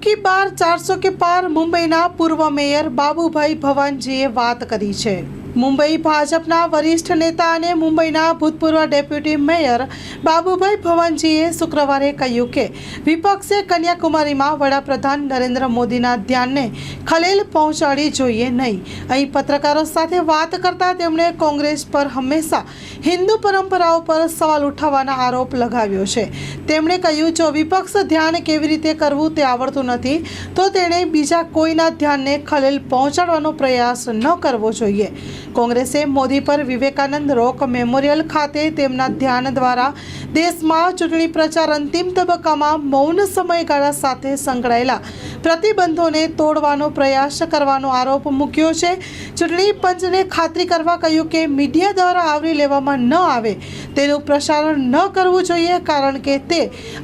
કી બાર ચારસો કે પાર મુંબઈના પૂર્વ મેયર બાબુભાઈ ભવાનજીએ વાત કરી છે. મુંબઈ ભાજપના વરિષ્ઠ નેતા અને મુંબઈના ભૂતપૂર્વ ડેપ્યુટી મેયર બાબુભાઈ ભવનજીએ શુક્રવારે કહ્યું કે વિપક્ષે કન્યાકુમારીમાં વડાપ્રધાન નરેન્દ્ર મોદીના ધ્યાનને ખલેલ પહોંચાડી જોઈએ નહીં. અહીં પત્રકારો સાથે વાત કરતા તેમણે કોંગ્રેસ પર હંમેશા હિન્દુ પરંપરાઓ પર સવાલ ઉઠાવવાના આરોપ લગાવ્યો છે. તેમણે કહ્યું, જો વિપક્ષ ધ્યાન કેવી રીતે કરવું તે આવડતું નથી, તો તેણે બીજા કોઈના ધ્યાનને ખલેલ પહોંચાડવાનો પ્રયાસ ન કરવો જોઈએ. કોંગ્રેસે મોદી પર વિવેકાનંદ રોક મેમોરિયલ ખાતે તેમના ધ્યાન દ્વારા દેશમાં ચૂંટણી પ્રચાર અંતિમ તબક્કામાં મૌન સમયગાળા સાથે સંકળાયેલા પ્રતિબંધોને તોડવાનો પ્રયાસ કરવાનો આરોપ મૂક્યો છે. ચૂંટણી પંચને ખાતરી કરવા કહ્યું કે મીડિયા દ્વારા આવરી લેવામાં ન આવે તેનું પ્રસારણ ન કરવું જોઈએ કારણ કે તે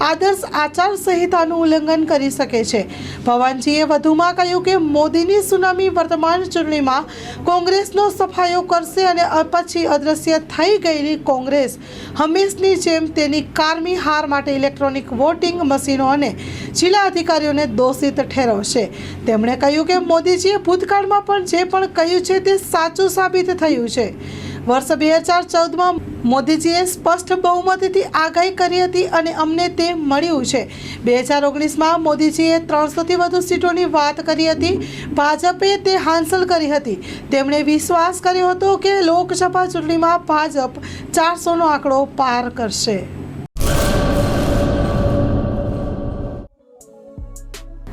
આદર્શ આચાર સંહિતાનું ઉલ્લંઘન કરી શકે છે. ભવાનજીએ વધુમાં કહ્યું કે મોદીની સુનામી વર્તમાન ચૂંટણીમાં કોંગ્રેસનો સફાયો કરશે અને પછી અદ્રશ્ય થઈ ગયેલી કોંગ્રેસ. હંમેશની જેમ તેની કારમી હાર માટે ઇલેક્ટ્રોનિક વોટિંગ મશીનો અને જિલ્લા અધિકારીઓને દોષિત ઠેરવશે. તેમણે કહ્યું કે મોદીજીએ ભૂતકાળમાં પણ જે પણ કહ્યું છે તે સાચું સાબિત થયું છે. વર્ષ બે હજાર ચૌદમાં મોદીજીએ સ્પષ્ટ બહુમતીથી આગાહી કરી હતી અને અમને તે મળ્યું છે. બે હજાર ઓગણીસમાં મોદીજીએ ત્રણસોથી વધુ સીટોની વાત કરી હતી. ભાજપે તે હાંસલ કરી હતી. તેમણે વિશ્વાસ કર્યો હતો કે લોકસભા ચૂંટણીમાં ભાજપ ચારસોનો આંકડો પાર કરશે.